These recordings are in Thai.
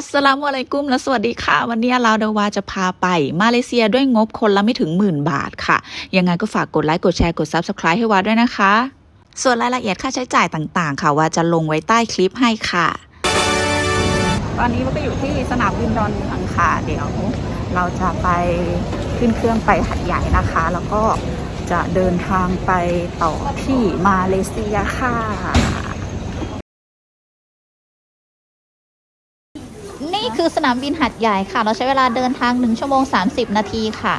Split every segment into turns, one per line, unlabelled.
อัสลามุอะลัยกุมและสวัสดีค่ะ วันนี้เราเดวาจะพาไปมาเลเซียด้วยงบคนละไม่ถึงหมื่นบาทค่ะ ยังไงก็ฝากกดไลค์ กดแชร์ กด Subscribe ให้วาด้วยนะคะ ส่วนรายละเอียดค่าใช้จ่ายต่างๆ ค่ะว่าจะลงไว้ใต้คลิปให้ค่ะ ตอนนี้เราก็อยู่ที่สนามบินดอนเมืองค่ะเดี๋ยว เราจะไปขึ้นเครื่องไปหัดใหญ่นะคะ แล้วก็จะเดินทางไปต่อที่มาเลเซียค่ะ
นี่คือสนามบินหัดใหญ่ค่ะ เราใช้เวลาเดินทาง 1 ชั่วโมง 30 นาทีค่ะ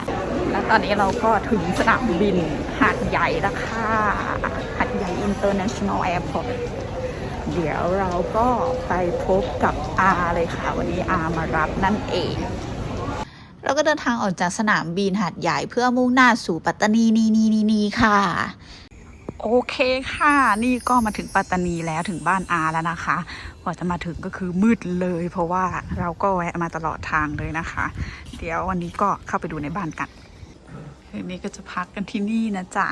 และตอนนี้เราก็ถึงสนามบินหาดใหญ่แล้วค่ะหาดใหญ่ International Airport เดี๋ยวเราก็ไปพบกับอาเลยค่ะ วันนี้อามารับนั่นเองเราก็เดินทางออกจากสนามบินหาดใหญ่เพื่อมุ่งหน้าสู่ปัตตานีนีนีนีนีค่ะ โอเคค่ะ นี่ก็มาถึงปัตตานีแล้วถึงบ้านอาแล้วนะคะกว่าจะมาถึงก็คือมืดเลย เพราะว่าเราก็แวะมาตลอดทางเลยนะคะ เดี๋ยววันนี้ก็เข้าไปดูในบ้านกันคืนนี้ก็จะพักกันที่นี่นะจ๊ะ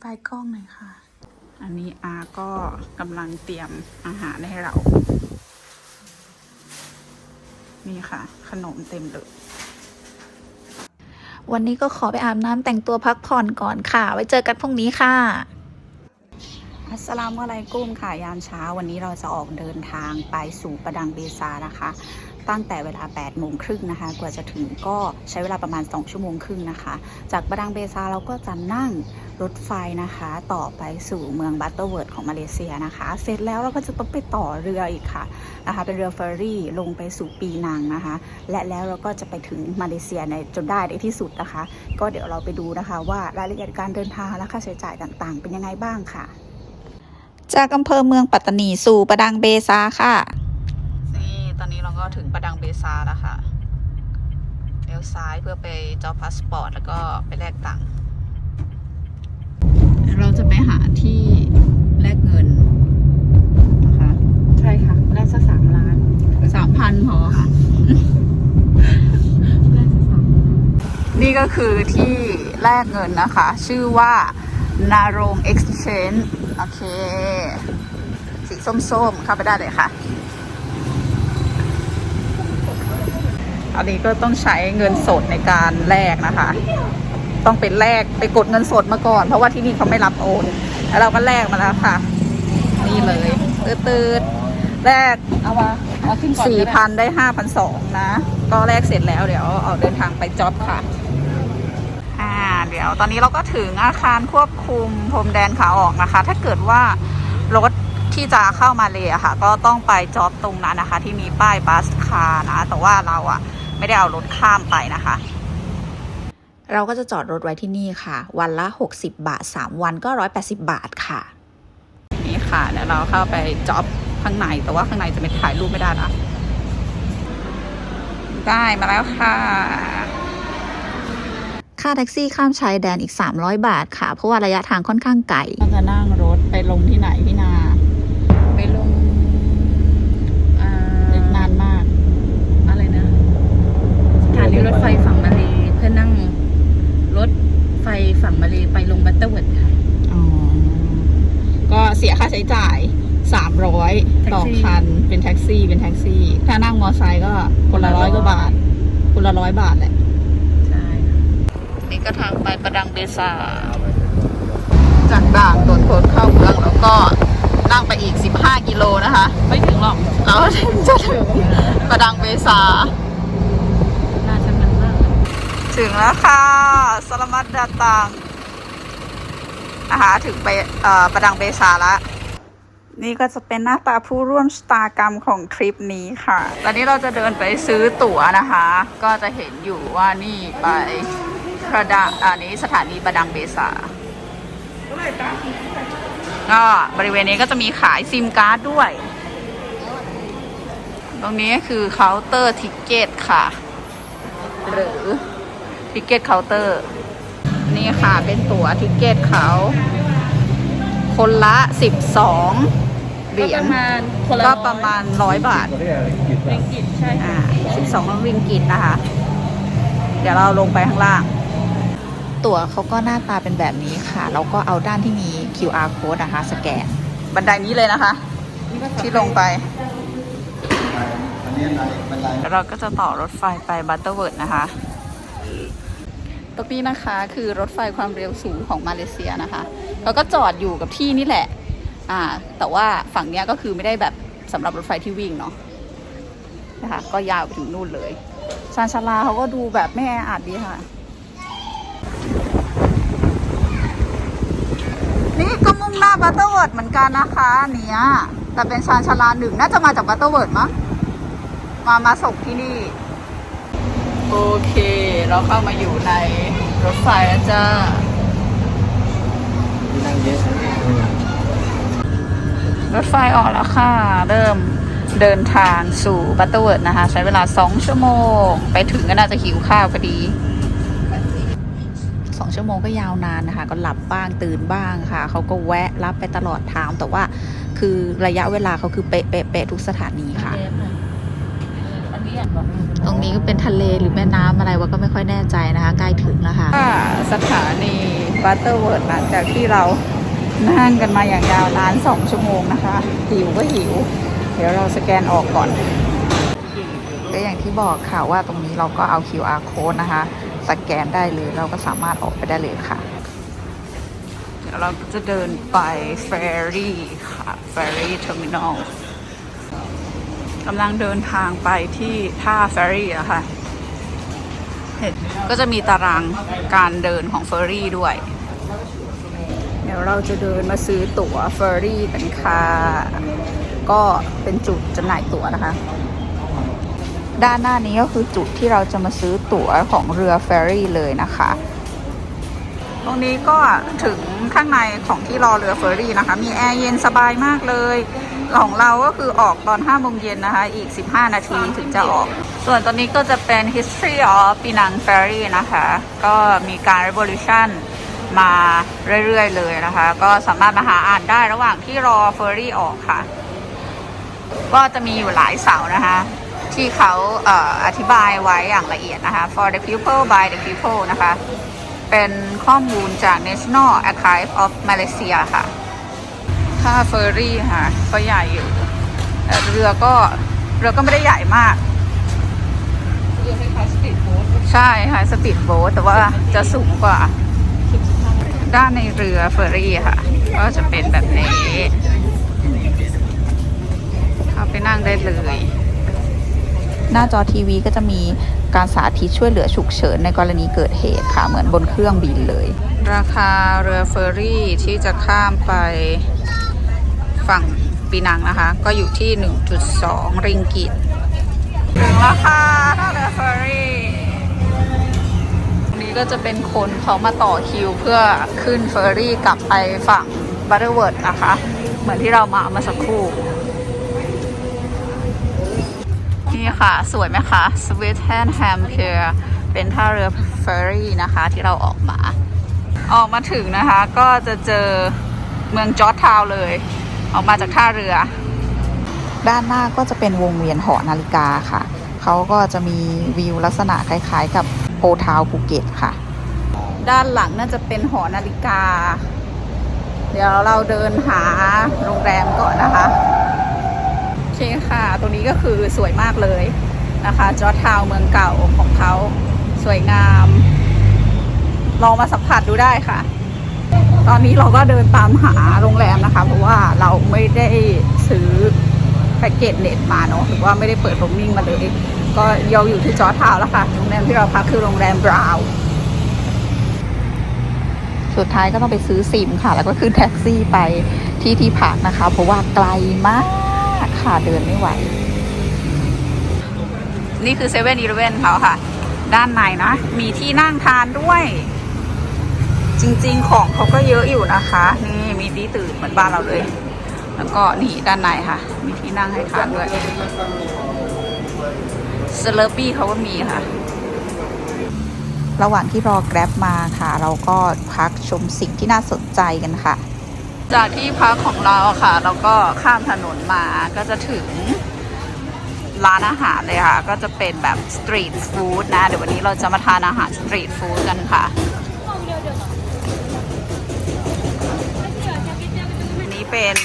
ไปกล้องหน่อยค่ะ อันนี้อาก็กำลังเตรียมอาหารให้เรา นี่ค่ะ ขนมเต็มเลย วันนี้ก็ขอไปอาบน้ำแต่งตัวพักผ่อนก่อนค่ะ ไว้เจอกันพรุ่งนี้ค่ะ อัสสลามุอะลัยกุมค่ะยามเช้า วันนี้เราจะออกเดินทางไปสู่ประดังเบซานะคะ ตั้งแต่เวลา 8 โมงครึ่งนะคะ กว่าจะถึงก็ใช้เวลาประมาณ 2 ชั่วโมงครึ่งนะคะ จากประดังเบซาเราก็จะนั่งรถไฟนะคะ ต่อไปสู่เมืองบัตเตอร์เวิร์ดของมาเลเซียนะคะ เสร็จแล้วเราก็จะต้องไปต่อเรืออีกค่ะนะคะ เป็นเรือเฟอร์รี่ลงไปสู่ปีนังนะคะ และแล้วเราก็จะไปถึงมาเลเซียในจนได้ในที่สุดนะคะ ก็เดี๋ยวเราไปดูนะคะ ว่ารายละเอียดการเดินทางและค่าใช้จ่ายต่างๆ เป็นยังไงบ้างค่ะ จากอำเภอเมืองปัตตานีสู่ประดังเบซาค่ะ ตอนนี้เราก็ถึงประดังเบซาแล้วค่ะเลี้ยวซ้ายเพื่อไปจองพาสปอร์ตแล้วก็ไปแลกตังค์เราจะไปหาที่แลกเงินนะคะ
ใช่ค่ะแรกสักสามล้าน
สามพันพอค่ะ
แรกสักสาม
นี่ก็คือที่แลกเงินนะคะ ชื่อว่านารง Exchange โอเค สีส้มๆ เข้าไปได้เลยค่ะ อันนี้ก็ต้องใช้เงินสดในการแลกนะคะ ต้องเป็นแลกไปกดเงินสดมาก่อน เพราะว่าที่นี่เขาไม่รับโอน แล้วเราก็แลกมาแล้วค่ะ นี่เลยตืดๆแลก
เอาวะเอาขึ้นก่อน
สี่
ก็ได้
พันได้ห้าพันสองนะ ก็แลกเสร็จแล้วเดี๋ยวออกเดินทางไปจ็อบค่ะอ่าเดี๋ยวตอนนี้เราก็ถึงอาคารควบคุมพรมแดนขาออกนะคะ ถ้าเกิดว่ารถที่จะเข้ามาเลยอะค่ะ ก็ต้องไปจ็อบตรงนั้นนะคะ ที่มีป้ายบัสคาร์นะ แต่ว่าเราอะ ไม่ได้เอารถข้ามไปนะคะ เราก็จะจอดรถไว้ที่นี่ค่ะ วันละ 60 บาท 3 วันก็ 180 บาทค่ะ นี่ค่ะเดี๋ยวเราเข้าไปจ็อบข้างในแต่ว่าข้างในจะไม่ถ่ายรูปไม่ได้นะได้มาแล้วค่ะ ค่าแท็กซี่ข้ามชายแดนอีก 300 บาทค่ะ เพราะว่าระยะทางค่อนข้างไกลเราจะนั่งรถไปลงที่ไหนพี่นา
ไปลงอ่านา
นมาก
อะไรนะ สถานีรถไฟฝั่งมาเลเพื่อนั่งรถไฟฝั่งมาเลไปลงบัตเตอร์เวิร์ดค่ะ
อ๋อ ก็เสียค่าใช้จ่าย 300 ต่อคัน เป็นแท็กซี่ เป็นแท็กซี่ ถ้านั่งมอไซค์ก็คนละร้อยกว่าบาท คนละร้อยบาทแหละ
ใช่
นี่ก็ทางไปประดังเบซา จากด่านโดนโคนเข้าเมืองแล้วก็นั่งไปอีก 15 กิโลนะคะ
ไม่ถึงหรอก
แล้วถึงจะถึงประดังเบซา
น่าจะมันมาก
ถึงแล้วค่ะสลามัดดาตังนะคะถึงไปประดังเบซาล้วนี่ก็จะเป็นหน้าตาผู้ร่วมชะตากรรมของทริปนี้ค่ะ ตอนนี้เราจะเดินไปซื้อตั๋วนะคะ ก็จะเห็นอยู่ว่านี่ไปประดังอันนี้สถานีประดังเบซาก็บริเวณนี้ก็จะมีขายซิมการ์ดด้วย ตรงนี้คือเคาน์เตอร์ทิกเก็ตค่ะ หรือ ทิกเก็ตเคาน์เตอร์ นี่ค่ะเป็นตั๋วทิกเก็ตเขา คนละ 12เหรียญ
ก็ประมาณคนละ
ก็ประมาณ100บาท
เริงกิตใช่ค่ะ
อ่า12ริงกิตนะคะ เดี๋ยวเราลงไปข้างล่าง
ตั๋วเขาก็หน้าตาเป็นแบบนี้ค่ะ แล้วก็เอาด้านที่มี QR code นะคะ สแกน
บันไดนี้เลยนะคะ ที่ลงไปแล้วเราก็จะต่อรถไฟไปบัตเตอร์เวิร์ดนะคะ ตรงนี้นะคะคือรถไฟความเร็วสูงของมาเลเซียนะคะแล้วก็จอดอยู่กับที่นี่แหละอ่าแต่ว่าฝั่งเนี้ยก็คือไม่ได้แบบสำหรับรถไฟที่วิ่งเนาะนะคะก็ยาวไปถึงนู่นเลยชานชาลาเขาก็ดูแบบไม่แออัดดีค่ะ นี่ก็มุ่งหน้าบัตเตอร์เวิร์ดเหมือนกันนะคะเนี้ยแต่เป็นชานชาลาหนึ่งน่าจะมาจากบัตเตอร์เวิร์ดมั้งมามาส่งที่นี่ โอเค เราเข้ามาอยู่ในรถไฟแล้วจ้ารถไฟออกแล้วค่ะ เริ่มเดินทางสู่บัตเตอร์เวิร์ดนะคะ ใช้เวลา 2 ชั่วโมง ไปถึงก็น่าจะหิวข้าวพอดี
สองชั่วโมงก็ยาวนานนะคะ ก็หลับบ้างตื่นบ้างค่ะ เขาก็แวะรับไปตลอดทางแต่ว่าคือระยะเวลาเขาคือเป๊ะเป๊ะเป๊ะทุกสถานีค่ะ
อันนี้อะบอก
ตรงนี้ก็เป็นทะเลหรือแม่น้ำอะไรวะก็ไม่ค่อยแน่ใจนะคะ ใกล้ถึงแล้วค่ะ
ค่ะสถานีบัตเตอร์เวิร์ดหลังจากที่เรานั่งกันมาอย่างยาวนานสองชั่วโมงนะคะ หิวก็หิว เดี๋ยวเราสแกนออกก่อน
ก็อย่างที่บอกค่ะว่าตรงนี้เราก็เอา QR code นะคะ สแกนได้เลยเราก็สามารถออกไปได้เลยค่ะ
เดี๋ยวเราจะเดินไปเฟอร์รี่ค่ะเฟอร์รี่เทอร์มินอล กำลังเดินทางไปที่ท่าเฟอร์รี่อะค่ะเห็นก็จะมีตารางการเดินของเฟอร์รี่ด้วย เดี๋ยวเราจะเดินมาซื้อตั๋วเฟอร์รี่กันค่ะ ก็เป็นจุดจำหน่ายตั๋วนะคะ
ด้านหน้านี้ก็คือจุดที่เราจะมาซื้อตั๋วของเรือเฟอร์รี่เลยนะคะ
ตรงนี้ก็ถึงข้างในของที่รอเรือเฟอร์รี่นะคะ มีแอร์เย็นสบายมากเลย ของเราก็คือออกตอน5โมงเย็นนะคะ อีก 15 นาทีถึงจะออก ส่วนตัวนี้ก็จะเป็น history of Penang Ferry นะคะ ก็มีการ revolution มาเรื่อยๆเลยนะคะ ก็สามารถมาหาอ่านได้ระหว่างที่รอเฟอร์รี่ออกค่ะ ก็จะมีอยู่หลายเสานะคะ ที่เขาเอออธิบายไว้อย่างละเอียดนะคะ for the people by the people นะคะ เป็นข้อมูลจาก National Archive of Malaysia ค่ะ ค่าเฟอร์รี่ค่ะก็ใหญ่อยู่แต่เรือก็เรือก็ไม่ได้ใหญ่มาก
เรือคล้ายๆสตรีทโบ๊ท
ใช่ค่ะสปีดโบ๊ทแต่ว่าจะสูงกว่า ด้านในเรือเฟอร์รี่ค่ะ ก็จะเป็นแบบนี้ เข้าไปนั่งได้เลย
หน้าจอทีวีก็จะมีการสาธิตช่วยเหลือฉุกเฉินในกรณีเกิดเหตุค่ะ เหมือนบนเครื่องบินเลย
ราคาเรือเฟอร์รี่ที่จะข้ามไป ฝั่งปีนังนะคะ ก็อยู่ที่ 1.2 ริงกิตถึงราคาท่าเรือเฟอร์รี่ตรงนี้ก็จะเป็นคนเขามาต่อคิวเพื่อขึ้นเฟอร์รี่กลับไปฝั่งบัตเตอร์เวิร์ดนะคะ เหมือนที่เรามาเมื่อสักครู่ นี่ค่ะ สวยไหมคะ s w e e t h a n d h a m Pier เป็นท่าเรือเฟอร์รี่นะคะที่เราออกมา ออกมาถึงนะคะก็จะเจอเมืองจอร์จทาวเลย ออกมาจากท่าเรือ
ด้านหน้าก็จะเป็นวงเวียนหอนาฬิกาค่ะ เขาก็จะมีวิวลักษณะคล้ายๆ กับโพทาวภูเก็ตค่ะ
ด้านหลังน่าจะเป็นหอนาฬิกา เดี๋ยวเราเดินหาโรงแรมก่อนนะคะโอเคค่ะ ตรงนี้ก็คือสวยมากเลยนะคะ จอร์จทาวน์เมืองเก่าของเขาสวยงาม ลองมาสัมผัสดูได้ค่ะ ตอนนี้เราก็เดินตามหาโรงแรมนะคะ เพราะว่าเราไม่ได้ซื้อแพ็กเกจเน็ตมาเนาะหรือว่าไม่ได้เปิดโรมมิ่งมาเลย ก็เราอยู่ที่จอร์จทาวน์แล้วค่ะ โรงแรมที่เราพักคือโรงแรมบราวน์
สุดท้ายก็ต้องไปซื้อซิมค่ะ แล้วก็ขึ้นแท็กซี่ไปที่ที่พักนะคะ เพราะว่าไกลมากค่ะเดินไม่ไหว
นี่คือเซเว่นอีเลเว่นเขาค่ะ ด้านในนะ มีที่นั่งทานด้วย จริง ๆ ของเขาก็เยอะอยู่นะคะ นี่มีที่ตื่นเหมือนบ้านเราเลย แล้วก็นี่ด้านในค่ะ มีที่นั่งให้ทานด้วยสเลอร์ปี้เขาก็มีค่ะ
ระหว่างที่รอแกร็บมาค่ะ เราก็พักชมสิ่งที่น่าสนใจกันค่ะ
จากที่พักของเราค่ะ เราก็ข้ามถนนมาก็จะถึงร้านอาหารเลยค่ะ ก็จะเป็นแบบสตรีทฟู้ดนะ เดี๋ยววันนี้เราจะมาทานอาหารสตรีทฟู้ดกันค่ะ เป็น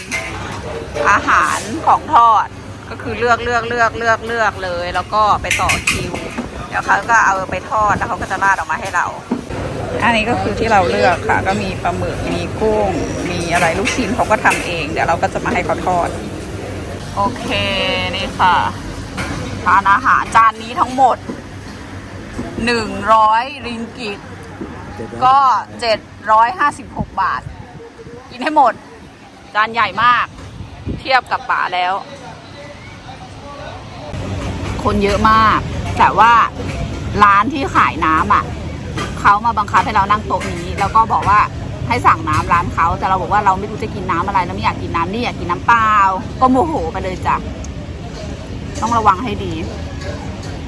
อาหารของทอดก็คือเลือกเลือกเลือกเลือกเลือกเลย แล้วก็ไปต่อคิวเดี๋ยวเขาก็เอาไปทอดแล้วเขาก็จะราดออกมาให้เรา อันนี้ก็คือที่เราเลือกค่ะ ก็มีปลาหมึกมีกุ้ง มีอะไรลูกชิ้นเขาก็ทำเอง เดี๋ยวเราก็จะมาให้เขาทอด โอเคนี่ค่ะทานอาหารจานนี้ทั้งหมด100ริงกิตก็756บาท กินให้หมด จานใหญ่มาก เทียบกับป๋าแล้ว คนเยอะมาก แต่ว่าร้านที่ขายน้ำอะเขามาบังคับให้เรานั่งโต๊ะนี้ แล้วก็บอกว่าให้สั่งน้ำร้านเขาแต่เราบอกว่าเราไม่รู้จะกินน้ำอะไรเราไม่อยากกินน้ำนี่อยากกินน้ำเปล่าก็โมโหไปเลยจ้ะต้องระวังให้ดี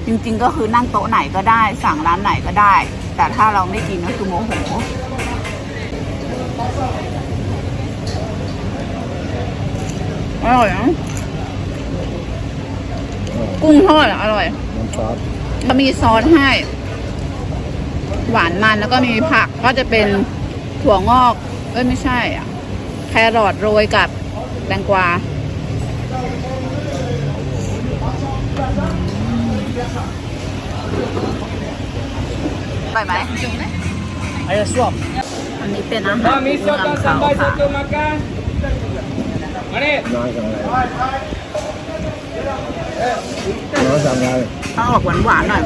จริงๆก็คือนั่งโต๊ะไหนก็ได้ สั่งร้านไหนก็ได้ แต่ถ้าเราไม่กินก็คือโมโห อร่อยนะกุ้งทอดอะอร่อย
น้ำซอส
ก็มีซอสให้ หวานมันแล้วก็มีผักก็จะเป็นถั่วงอก เอ้ยไม่ใช่อะ แครอทโรยกับแตงกวาอร่อยไหม
Ayo suap.
อันนี้เป็นอาหารพื้นเมืองเขาค่ะ
Jangan Jangan sangat.
ต้องออกหวานๆหน่อย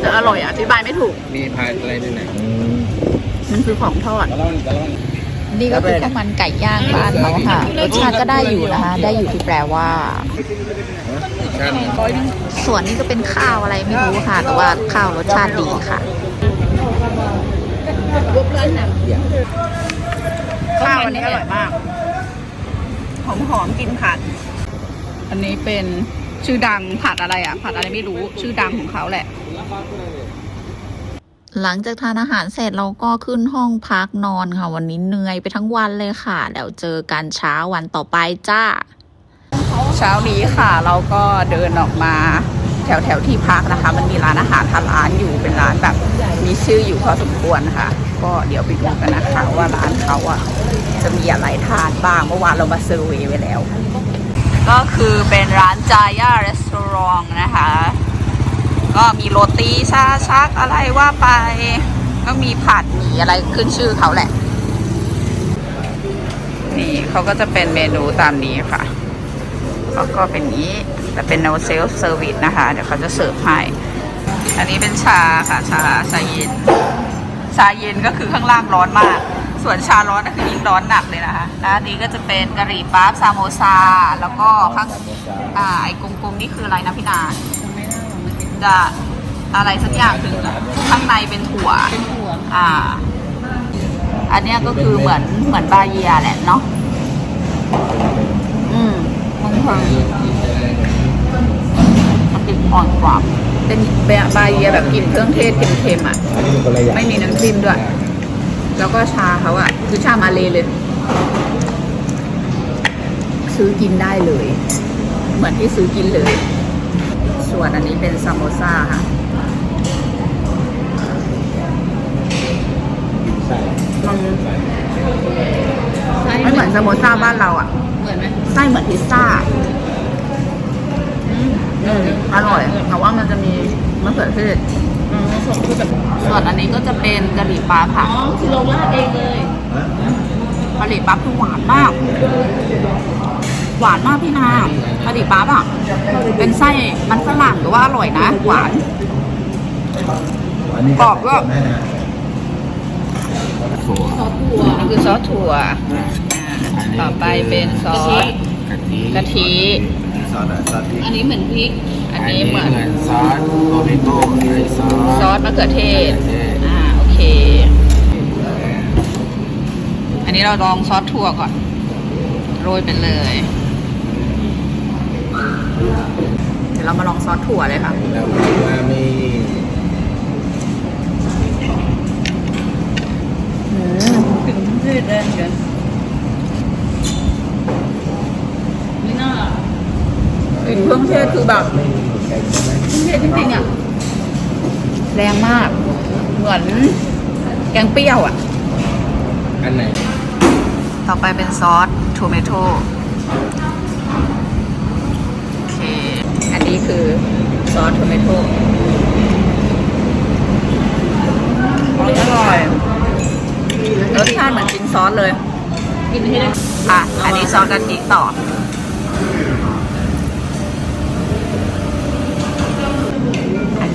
แต่อร่อยอะอธิบายไม่ถูก
มีพายอะไรด้วยนะ
Hmm.
มันคือของทอด
galon galon
นี่ก็คือข้าวมันไก่ย่างบ้านเขาค่ะ รสชาติก็ได้อยู่นะคะ ได้อยู่ที่แปลว่า
kan
ส่วนนี้ก็เป็นข้าวอะไรไม่รู้ค่ะ แต่ว่าข้าวรสชาติดีค่ะ
ข้าวอันนี้อร่อยมาก หอมหอมๆกินผัด อันนี้เป็นชื่อดังผัดอะไรอะ ผัดอะไรไม่รู้ชื่อดังของเขาแหละ
หลังจากทานอาหารเสร็จเราก็ขึ้นห้องพักนอนค่ะ วันนี้เหนื่อยไปทั้งวันเลยค่ะเดี๋ยวเจอกันเช้าวันต่อไปจ้า
เช้านี้ค่ะ เราก็เดินออกมา แถวแถวที่พักนะคะ มันมีร้านอาหารทานร้านอยู่เป็นร้านแบบมีชื่ออยู่พอสมควรค่ะ ก็เดี๋ยวไปดูกันนะคะว่าร้านเขาอะจะมีอะไรทานบ้างเมื่อวานเรามาเซอร์เวยไว้แล้ว ก็คือเป็นร้านจาย่ารีสอร์ทนะคะ ก็มีโรตีชาชักอะไรว่าไป ก็มีผัดหมี่อะไรขึ้นชื่อเขาแหละ นี่เขาก็จะเป็นเมนูตามนี้ค่ะ เขาก็เป็นนี้แต่เป็น no self service นะคะ เดี๋ยวเขาจะเสิร์ฟให้ อันนี้เป็นชาค่ะ ชาชาเย็น ชาเย็นก็คือข้างล่างร้อนมาก ส่วนชาร้อนก็คือยิ่งร้อนหนักเลยนะคะแล้วอันนี้ก็จะเป็นกะหรี่ปั๊บซาโมซา แล้วก็ข้างอ่าไอ้กลมๆนี่คืออะไรนะพี่นาจะอะไรสักอย่างถึงข้างในเป็นถั่วอ่า อันนี้ก็คือเหมือนเหมือนบาเยียแหละเนาะ มันเพิ่มมันติดอ่อนกว่า เป็นบาเยียแบบกลิ่นเครื่องเทศเค็มๆอะ
Ini kalau yang
ไม่มีน้ำจิ้มด้วย แล้วก็ชาเขาอะคือชามาเลเลย ซื้อกินได้เลย เหมือนที่ซื้อกินเลย ส่วนอันนี้เป็นซามโมซาค่ะมันไม่เหมือนซามโมซาบ้านเราอะ
เห มือนไหม
ไส้เหมือนพิซซ่าอืมอร่อยแต่ว่ามันจะมีมะเขือเทศ
อ๋อส่งคือแบบ
ส่วนอันนี้ก็จะเป็นกะหรี่ปลาผัก
อ๋อคือเราราดเองเลย
กะหรี่ปั๊บคือหวานมาก หวานมากพี่นากะหรี่ปั๊บอะ เป็นไส้มันฝรั่งหรือว่าอร่อยนะหวาน
Ini
Kok, kok.
ถั่ว
ซอสถั่ว
นี่คือซอสถั่วอ่า ต่อไปเป็นซอส
กะทิ
กะทิ
Zat zat
อันนี้เหมือนพริก
อันนี้เหมือน
ซอสโตเมโต้ไอซอส
ซอสมะเขือเทศอ่าโอเค อันนี้เราลองซอสถั่วก่อน โรยไปเลย เดี๋ยวเรามาลองซอสถั่วเลยค่ะ
แล้วมามี
ถึงพืชเลยเดี๋ยวไม่น่าก
ลิ่นเครื่องเทศคือแบบเครื่องเทศจริงๆอะแรงมาก เหมือนแกงเปรี้ยวอะ
อันไหน
นต่อไปเป็นซอสโทเมโตโอเค อันนี้คือซอสโทเมโตอร่อย รสชาติเหมือนกินซอสเลย
กินให้ได้
ค่ะ อันนี้ซอสกะทิต่อ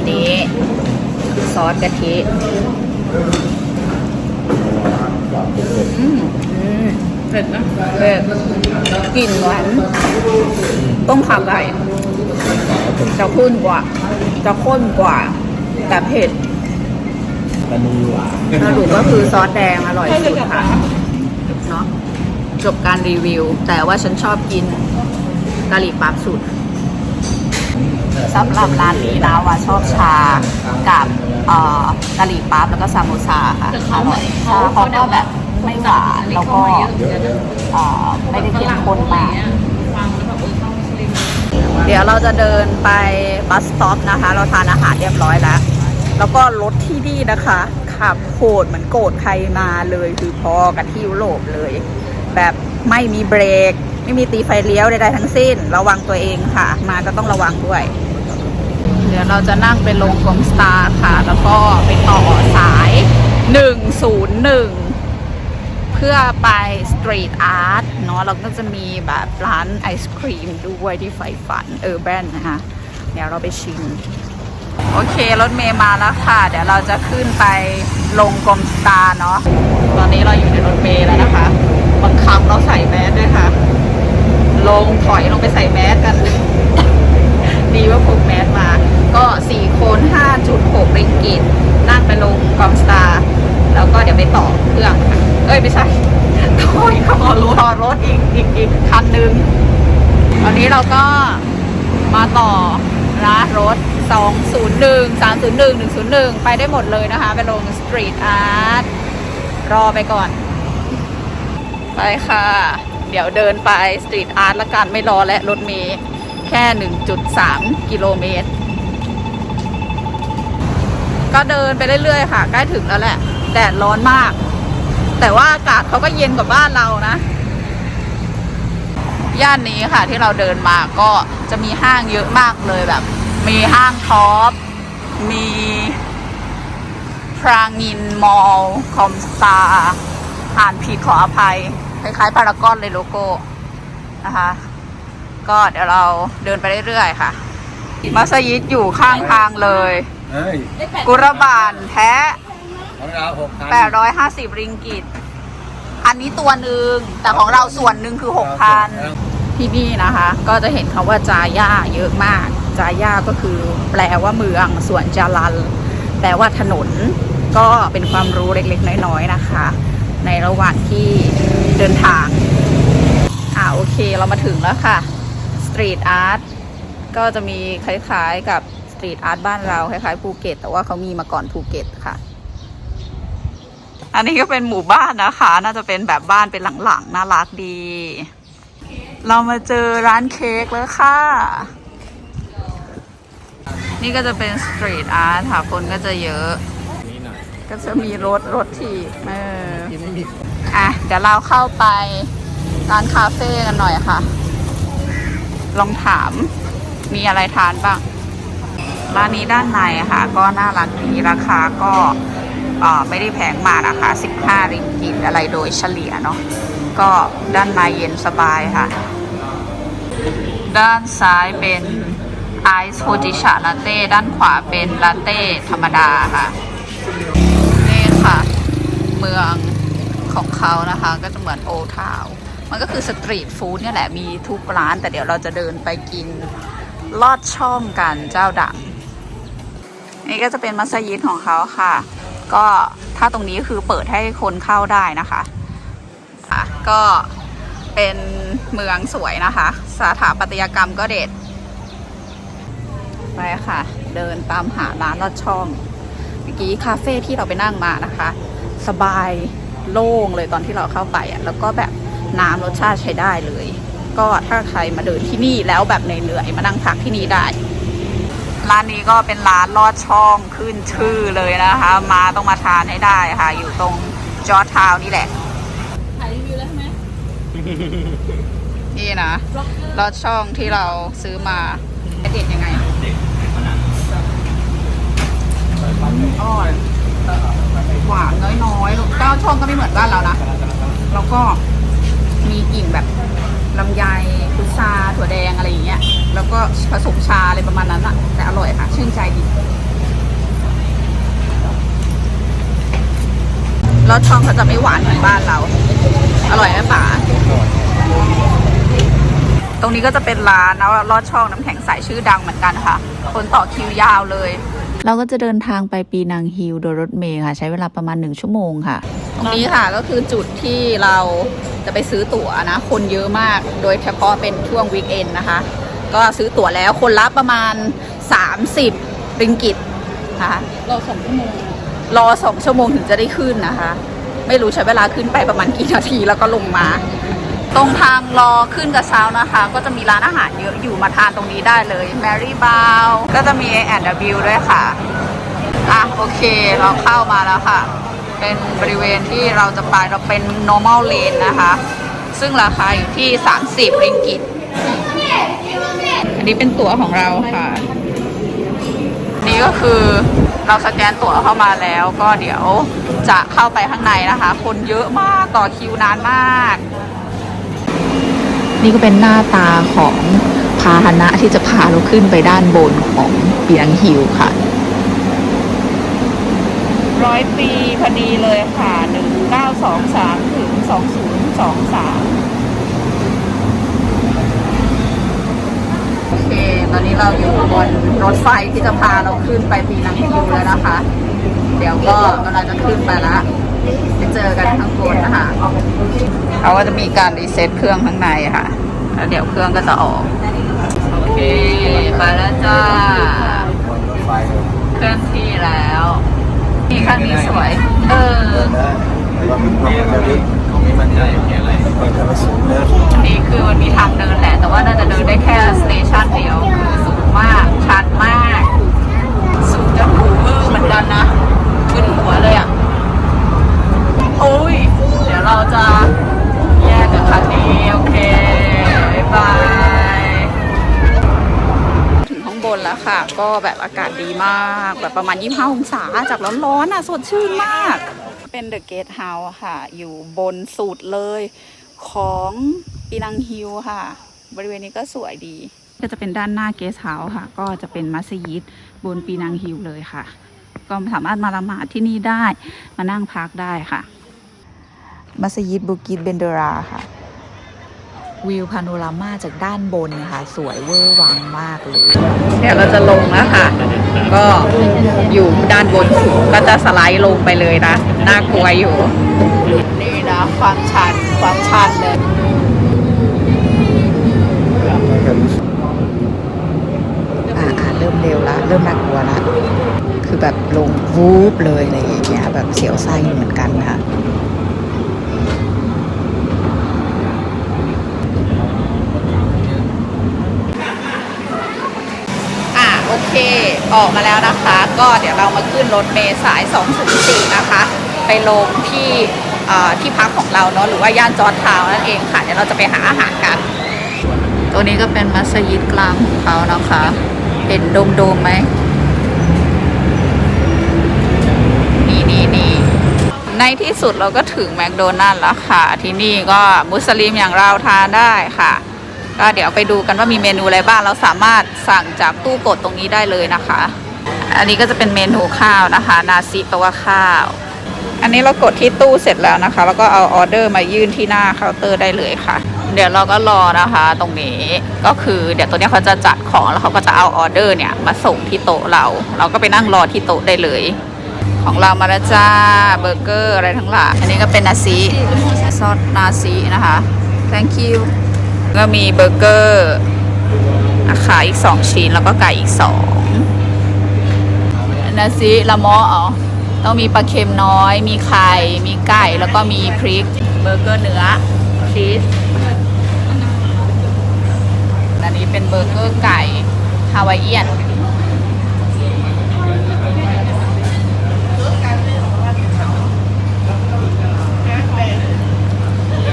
นนี้ ซอสกะทิอืมอืม
เผ็ดนะ
เผ็ดกลิ่นหวานต้มขาไก่จะข้นกว่า จะข้นกว่า แต่เผ็ด
ตอนนี้
สรุปก็คือซอสแดงอร่อยสุดค่ะเนาะจบการรีวิว แต่ว่าฉันชอบกินกะหรี่ปั๊บสุด สำหรับร้านนี้นะว่าชอบชากับเอ่อกะหรี่ปั๊บแล้วก็ซาโมซาค่ะ
แต่
อ
เขา
ร่อย
เขา
ชาเขาก็แบบไม่หวานแล้วก็เอ่อไม่ได้เข้มข้นมาก
ฟังแล้วแบบเออต้องสลิม
เดี๋ยวเราจะเดินไปบัสสต็อปนะคะ เราทานอาหารเรียบร้อยแล้ว แล้วก็รถที่นี่นะคะ ขับโหดเหมือนโกรธใครมาเลยคือพอกับที่ยุโรปเลย แบบไม่มีเบรก ไม่มีตีไฟเลี้ยวใดๆทั้งสิ้น ระวังตัวเองค่ะ มาก็ต้องระวังด้วยเดี๋ยวเราจะนั่งไปลงกรมสตาร์ค่ะ แล้วก็ไปต่อสาย 101 เพื่อไปสตรีทอาร์ตเนาะเราก็จะมีแบบร้านไอศครีมด้วยที่ไฟฝันเออแบรนนะคะ เดี๋ยวเราไปชิม โอเค รถเมย์มาแล้วค่ะ เดี๋ยวเราจะขึ้นไปลงกรมสตาร์เนาะตอนนี้เราอยู่ในรถเมย์แล้วนะคะบังคับเราใส่แมสด้วยค่ะ ลงถอยลงไปใส่แมสกัน ดีว่าพกแมสมา ก็4คน5.6ริงกิตนั่งไปลงกอมสตาร์แล้วก็เดี๋ยวไปต่อเครื่องค่ะเอ้ยไม่ใช่ถอยเข้ารถต่อรถอีกอีกอีกคันหนึ่งตอนนี้เราก็มาต่อร้านรถ 201 301 101 ไปได้หมดเลยนะคะ ไปลงสตรีทอาร์ตรอไปก่อน ไปค่ะ เดี๋ยวเดินไปสตรีทอาร์ตละกันไม่รอและรถเมย์แค่ 1.3 กิโลเมตร ก็เดินไปเรื่อยๆค่ะ ใกล้ถึงแล้วแหละ แดดร้อนมาก แต่ว่าอากาศเขาก็เย็นกว่าบ้านเรานะ ย่านนี้ค่ะที่เราเดินมาก็จะมีห้างเยอะมากเลยแบบ มีห้างท็อป มีพรางินมอล คอมสตาร์อ่านผิดขออภัย คล้ายๆพารากอนเลยโลโก้นะคะ ก็เดี๋ยวเราเดินไปเรื่อยๆค่ะ มัสยิดอยู่ข้างทางเลย
เฮ้ย
กุรบานแท้
ของเราหกพัน
850 ริงกิต อันนี้ตัวหนึ่งแต่ของเราส่วนหนึ่งคือ 6,000 ที่นี่นะคะ ก็จะเห็นคาว่าจาย่าเยอะมาก จาย่าก็คือแปลว่าเมือง ส่วนจารันแปลว่าถนน ก็เป็นความรู้เล็กๆ น้อยๆนะคะ ในระหว่างที่เดินทาง อ่าโอเคเรามาถึงแล้วค่ะ สตรีทอาร์ตก็จะมีคล้ายๆกับส ตรีทอาร์ตบ้านเราคล้ายๆภูเก็ต แต่ว่าเขามีมาก่อนภูเก็ตค่ะ อันนี้ก็เป็นหมู่บ้านนะคะ น่าจะเป็นแบบบ้านเป็นหลังๆน่ารักดี เรามาเจอร้านเค้กแล้วค่ะ นี่ก็จะเป็นสตรีทอาร์ตค่ะ คนก็จะเยอะ ก็จะมีรถรถถีบเอออะเดี๋ยวเราเข้าไปร้านคาเฟ่กันหน่อยค่ะ ลองถามมีอะไรทานบ้าง ร้านนี้ด้านในค่ะ ก็น่ารักดีราคาก็ไม่ได้แพงมากนะคะ 15 ริงกิตอะไรโดยเฉลี่ยเนาะก็ด้านในเย็นสบายค่ะ ด้านซ้ายเป็นไอซ์โฮจิชาลาเต้ด้านขวาเป็นลาเต้ธรรมดาค่ะ นี่ค่ะ เมืองของเขานะคะ ก็จะเหมือนโอทาวมันก็คือสตรีทฟู้ดเนี่ยแหละมีทุกร้าน แต่เดี๋ยวเราจะเดินไปกินลอดช่องกันเจ้าดัง นี่ก็จะเป็นมัสยิดของเขาค่ะ ก็ถ้าตรงนี้คือเปิดให้คนเข้าได้นะคะอะก็เป็นเมืองสวยนะคะ สถาปัตยกรรมก็เด็ด ไปค่ะ เดินตามหาร้านลอดช่อง เมื่อกี้คาเฟ่ที่เราไปนั่งมานะคะ สบายโล่งเลยตอนที่เราเข้าไปอะแล้วก็แบบน้ำรสชาติใช้ได้เลย ก็ถ้าใครมาเดินที่นี่แล้วแบบเหนื่อยๆมานั่งพักที่นี่ได้ ร้านนี้ก็เป็นร้านลอดช่องขึ้นชื่อเลยนะคะ มาต้องมาทานให้ได้ค่ะ อยู่ตรงจอร์จทาวน์นี่แหละ
ถ่ายรีวิวแล้วใช่ไหม
นี่นะลอดช่องที่เราซื้อมาเด็ดยังไงอ่อนหวานน้อยๆก็ช่องก็ไม่เหมือนบ้านเรานะ แล้วก็มีกลิ่นแบบลำไยพุทราถั่วแดงอะไรอย่างเงี้ย แล้วก็ผสมชาอะไรประมาณนั้นอะแต่อร่อยค่ะ ชื่นใจดีรสช่องเขาจะไม่หวานเหมือนบ้านเรา อร่อยไหมป๋าตรงนี้ก็จะเป็นร้านนะลอดช่องน้ำแข็งใสชื่อดังเหมือนกันค่ะ คนต่อคิวยาวเลย
เราก็จะเดินทางไปปีนังฮิลโดยรถเมล์ค่ะ ใช้เวลาประมาณ 1 ชั่วโมงค่ะ
ตรงนี้ค่ะก็คือจุดที่เราจะไปซื้อตั๋วนะ คนเยอะมาก โดยเฉพาะเป็นช่วงวีคเอนนะคะ ก็ซื้อตั๋วแล้วคนละประมาณ 30 ริงกิตนะคะ
เราสองชั่วโมง
รอสองชั่วโมงถึงจะได้ขึ้นนะคะ ไม่รู้ใช้เวลาขึ้นไปประมาณกี่นาทีแล้วก็ลงมา ตรงทางรอขึ้นกระเช้านะคะ ก็จะมีร้านอาหารเยอะอยู่มาทานตรงนี้ได้เลย Mary b o w ก็จะมี A&W ด้วยค่ะ อะ โอเคเราเข้ามาแล้วค่ะ เป็นบริเวณที่เราจะไปเราเป็น normal lane นะคะ ซึ่งราคาอยู่ที่ 30ริงกิตอั นี้เป็นตั๋วของเราค่ะ นี่ก็คือเราสแกนตั๋วเข้ามาแล้ว ก็เดี๋ยวจะเข้าไปข้างในนะคะ คนเยอะมากต่อคิวนานมาก
นี่ก็เป็นหน้าตาของพาหนะที่จะพาเราขึ้นไปด้านบนของเปียงฮิวค่ะ
ร้อยปีพอดีเลยค่ะหนึ่งเก้าสองสามถึงสองศูนย์สองสาม ตอนนี้เราอยู่บนรถไฟที่จะพาเราขึ้นไปปีนังฮิวแล้วนะคะ เดี๋ยวก็กำลังจะขึ้นไปละไปเจอกันข้างบนนะคะเขาก็จะมีการรีเซ็ตเครื่องข้างในค่ะ แล้วเดี๋ยวเครื่องก็จะออกโอเคไปแล้วจ้าเคลื่อนที่แล้วนี่ข้างนี้สวย เออ
ไม่มั่นใจแค่อะไร
อันนี้คือมันมีทางเดินแหละแต่ว่าน่าจะเดินได้แค่สเตชันเดียวคือสูงมาก ชันมาก สูงจะหูอื้อเหมือนกันนะขึ้นหัวเลยอะ โอ้ย เดี๋ยวเราจะแยกกันคันนี้ โอเค บ๊ายบาย ถึงข้างบนแล้วค่ะ ก็แบบอากาศดีมาก แบบ ประมาณ 25 องศาจากร้อนๆอะสดชื่นมาก เป็นเดอะเกตเฮาส์ค่ะ อยู่บนสุดเลยของปีนังฮิลค่ะ บริเวณนี้ก็สวยดี ก็จะเป็นด้านหน้าเกสเฮาส์ค่ะ ก็จะเป็นมัสยิดบนปีนังฮิลเลยค่ะ ก็สามารถมาละหมาดที่นี่ได้มานั่งพักได้ค่ะ
มัสยิดบุกิดเบนเดราค่ะ วิวพาโนรามาจากด้านบนค่ะสวยเวอร์วังมากเลย
เดี๋ยวเราจะลงแล้วค่ะ ก็อยู่ด้านบนสุดก็จะสไลด์ลงไปเลยนะ น่ากลัวอยู่ นี่นะความชันความชันเลย
อ่าอ่าเริ่มเร็วละเริ่มน่ากลัวละคือแบบลงวูบเลยอะไรอย่างเงี้ยแบบเสียวไส้อยู่เหมือนกันค่ะ
อะโอ เคออกมาแล้วนะคะ ก็เดี๋ยวเรามาขึ้นรถเมล์สาย 204 นะคะ ไปลงที่ที่พักของเราเนาะหรือว่าย่านจอร์ทาวน์นั่นเองค่ะ เดี๋ยวเราจะไปหาอาหารกัน ตัวนี้ก็เป็นมัสยิดกลางของเขานะคะ เห็นโดมๆไหมนี่นี่นี่ในที่สุดเราก็ถึงแมคโดนัลล์แล้วค่ะ ที่นี่ก็มุสลิมอย่างเราทานได้ค่ะ ก็เดี๋ยวไปดูกันว่ามีเมนูอะไรบ้างเราสามารถสั่งจากตู้กดตรงนี้ได้เลยนะคะ อันนี้ก็จะเป็นเมนูข้าวนะคะ นาซิแปลว่าข้าว อันนี้เรากดที่ตู้เสร็จแล้วนะคะ แล้วก็เอาออเดอร์มายื่นที่หน้าเคาน์เตอร์ได้เลยค่ะ เดี๋ยวเราก็รอนะคะตรงนี้ก็คือเดี๋ยวตัวนี้เขาจะจัดของแล้วเขาก็จะเอาออเดอร์เนี่ยมาส่งที่โต๊ะเรา เราก็ไปนั่งรอที่โต๊ะได้เลยของเรามาแล้วจ้าเบอร์เกอร์อะไรทั้งหลายอันนี้ก็เป็นนาซีซอสนาซีนะคะ thank you ก็มีเบอร์เกอร์นะคะอีก2ชิ้นแล้วก็ไก่อีก2นาซีละมออ๋อต้องมีปลาเค็มน้อย มีไข่ มีไก่ แล้วก็มีพริก เบอร์เกอร์เนื้อชีสอันนี้เป็นเบอร์เกอร์ไก่ฮาวายเอียน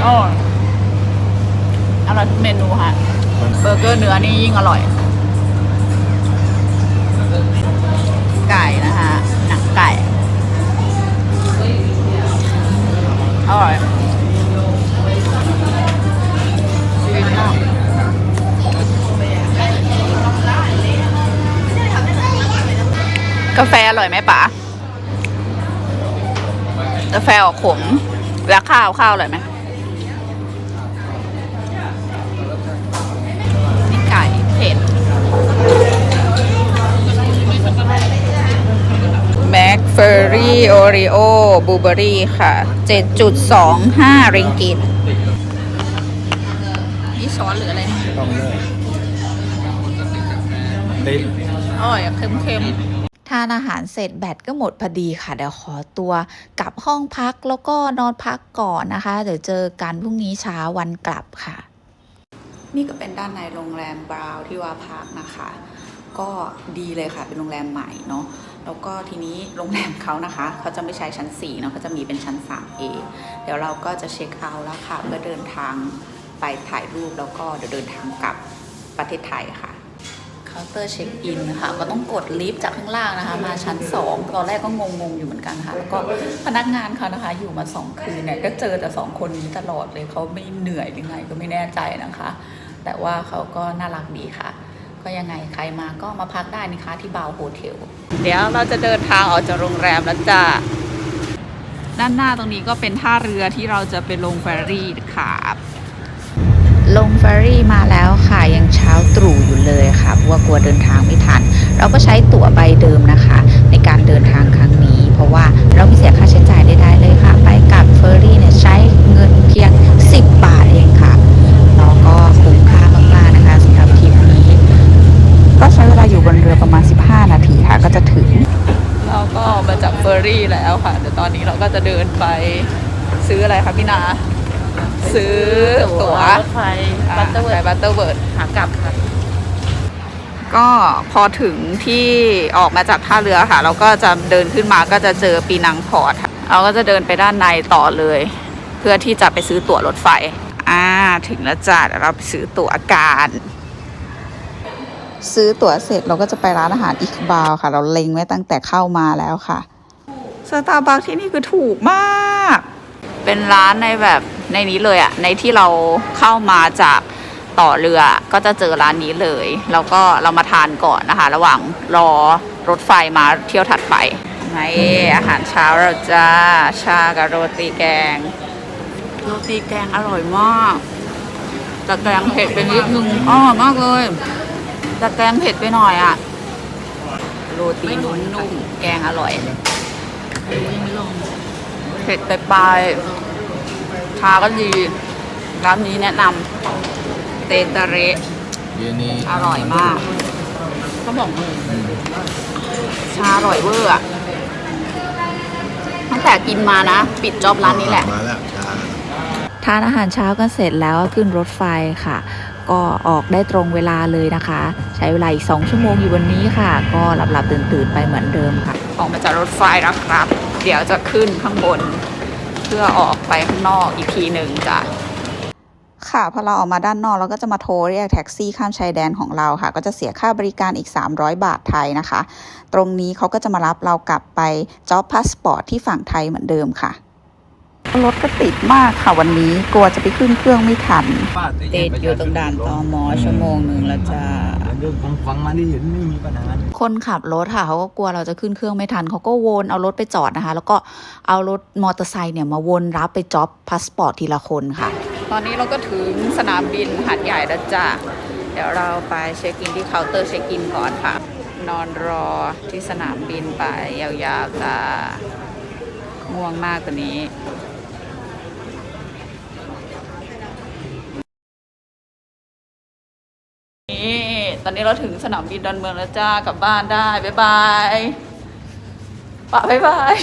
อ๋อ เมนูค่ะ เบอร์เกอร์เนื้อนี่ยิ่งอร่อย ไก่นะคะหนังไก่ อร่อยฟินมากกาแฟอร่อยไหมป๋ากาแฟออกขม แล้วข้าวข้าวอร่อยไหม เฟอรี่โอริโอบูเบอรี่ค่ะ 7.25 ริงกิตนี่ซอสหรืออะไรเนี่ย
ต้องเลิกติด
อร่อยอะเค็ม
ทานอาหารเสร็จแบตก็หมดพอดีค่ะ เดี๋ยวขอตัวกลับห้องพักแล้วก็นอนพักก่อนนะคะ เดี๋ยวเจอกันพรุ่งนี้เช้าวันกลับค่ะ นี่ก็เป็นด้านในโรงแรมบราวน์ที่ว่าพักนะคะ ก็ดีเลยค่ะ เป็นโรงแรมใหม่เนาะ แล้วก็ทีนี้โรงแรมเขานะคะ เขาจะไม่ใช้ชั้น4เนาะเขาจะมีเป็นชั้น 3A เดี๋ยวเราก็จะเช็คเอาท์แล้วค่ะ เพื่อเดินทางไปถ่ายรูปแล้วก็เดี๋ยวเดินทางกลับประเทศไทยค่ะเคาน์เตอร์เช็คอินค่ะ ก็ต้องกดลิฟต์จากข้างล่างนะคะ มาชั้น 2 ตอนแรกก็งงๆอยู่เหมือนกันค่ะ แล้วก็พนักงานเขานะคะ อยู่มา 2 คืนเนี่ยก็เจอแต่ 2 คนนี้ตลอดเลยเขาไม่เหนื่อยหรือไงก็ไม่แน่ใจนะคะ แต่ว่าเขาก็น่ารักดีค่ะ ก็ยังไงใครมาก็มาพักได้นะคะที่บาวโฮเทล
เดี๋ยวเราจะเดินทางออกจากโรงแรมแล้วจ้าด้านหน้าตรงนี้ก็เป็นท่าเรือที่เราจะไปลงเฟอร์รี่ค่ะ
ลงเฟอร์รี่มาแล้วค่ะยังเช้าตรู่อยู่เลยค่ะเพราะว่ากลัวเดินทางไม่ทัน เราก็ใช้ตั๋วใบเดิมนะคะ ในการเดินทางครั้งนี้ เพราะว่าเราไม่เสียค่าใช้จ่ายใดๆเลยค่ะ ไปกับเฟอร์รี่เนี่ยใช้เงินเพียง 10 บาทเองค่ะแล้วก็คุ้มค่ามากๆนะคะสำหรับทริปนี้ ก็ใช้เวลาอยู่บนเรือประมาณ 15 นาทีค่ะ ก็จะถึง
เราก็ออกมาจากเฟอร์รี่แล้วค่ะ เดี๋ยวตอนนี้เราก็จะเดินไปซื้ออะไรคะพี่นา ซื้อตั๋ว
รถไฟ
อ่า
บัตเตอร์เวิ
ไป
ร์ด
บัตเตอร์เวิร์ด
หากลับค่ะ
ก็พอถึงที่ออกมาจากท่าเรือค่ะ เราก็จะเดินขึ้นมาก็จะเจอปีนังพอร์ตค่ะเราก็จะเดินไปด้านในต่อเลย เพื่อที่จะไปซื้อตั๋วรถไฟ อ่า ถึงแล้วจ้ะเดี๋ยวเราไปซื้อตั๋วกัน
ซื้อตั๋วเสร็จเราก็จะไปร้านอาหารอิกบาวค่ะ เราเล็งไว้ตั้งแต่เข้ามาแล้วค่ะ
สตาร์บัคที่นี่คือถูกมาก เป็นร้านในแบบในนี้เลยอะในที่เราเข้ามาจาก ต่อเรือก็จะเจอร้านนี้เลย แล้วก็เรามาทานก่อนนะคะ ระหว่างรอรถไฟมาเที่ยวถัดไปในอาหารเช้าเราจะชากับโรตีแกง โรตีแกงอร่อยมากแต่แกงเผ็ดไปนิดนึงอ๋อร่อยมากเลยแต่แกงเผ็ดไปหน่อยอะโรตีนุ่มๆแกงอร่อยเผ็ดไปปลายๆชาก็ดีร้านนี้แนะนำ เตตาเระ
เย็นนี้
อร่อยมากเขาบอกชาอร่อยเวอร์อะตั้งแต่กินมานะ ปิดจอบร้านนี้แหละ
มาแล้วช้า
ทานอาหารเช้ากันเสร็จแล้วก็ขึ้นรถไฟค่ะ ก็ออกได้ตรงเวลาเลยนะคะ ใช้เวลาอีก 2 ชั่วโมงอยู่บนนี้ค่ะ ก็หลับหลับตื่นตื่นๆไปเหมือนเดิมค่ะ
ออกมาจากรถไฟแล้วครับ เดี๋ยวจะขึ้นข้างบน เพื่อออกไปข้างนอกอีกทีหนึ่งจ้ะ
ค่ะพอเราออกมาด้านนอกเราก็จะมาโทรเรียกแท็กซี่ข้ามชายแดนของเราค่ะ ก็จะเสียค่าบริการอีก 300 บาทไทยนะคะ ตรงนี้เขาก็จะมารับเรากลับไปจ็อบพาสปอร์ตที่ฝั่งไทยเหมือนเดิมค่ะรถก็ติดมากค่ะวันนี้กลัวจะไปขึ้นเครื่องไม่ทัน
ติดอยู่ตรงด่านตอมอชั่วโมงหนึ่งแล้วจ้า
เรื่องของฟังมาที่เห็นไม่มีปัญหา
คนขับรถค่ะเขาก็กลัวเราจะขึ้นเครื่องไม่ทันเขาก็วนเอารถไปจอดนะคะ แล้วก็เอารถมอเตอร์ไซค์เนี่ยมาวนรับไปจ็อบพาสปอร์ตทีละคนค่ะ
ต อนนี้เราก็ถึงสนามบินหัดใหญ่แล้วจ้ะเดี๋ยวเราไปเช็คอินที่เคาน์เตอร์เช็คอินก่อนค่ะ นอนรอที่สนามบินไปยาวๆจ้ะง่วงมากตัวนี้นี่ตอนนี้เราถึงสนามบินดอนเมืองแล้วจ้ากลับบ้านได้ บ๊ายบายปะบ๊ายบาย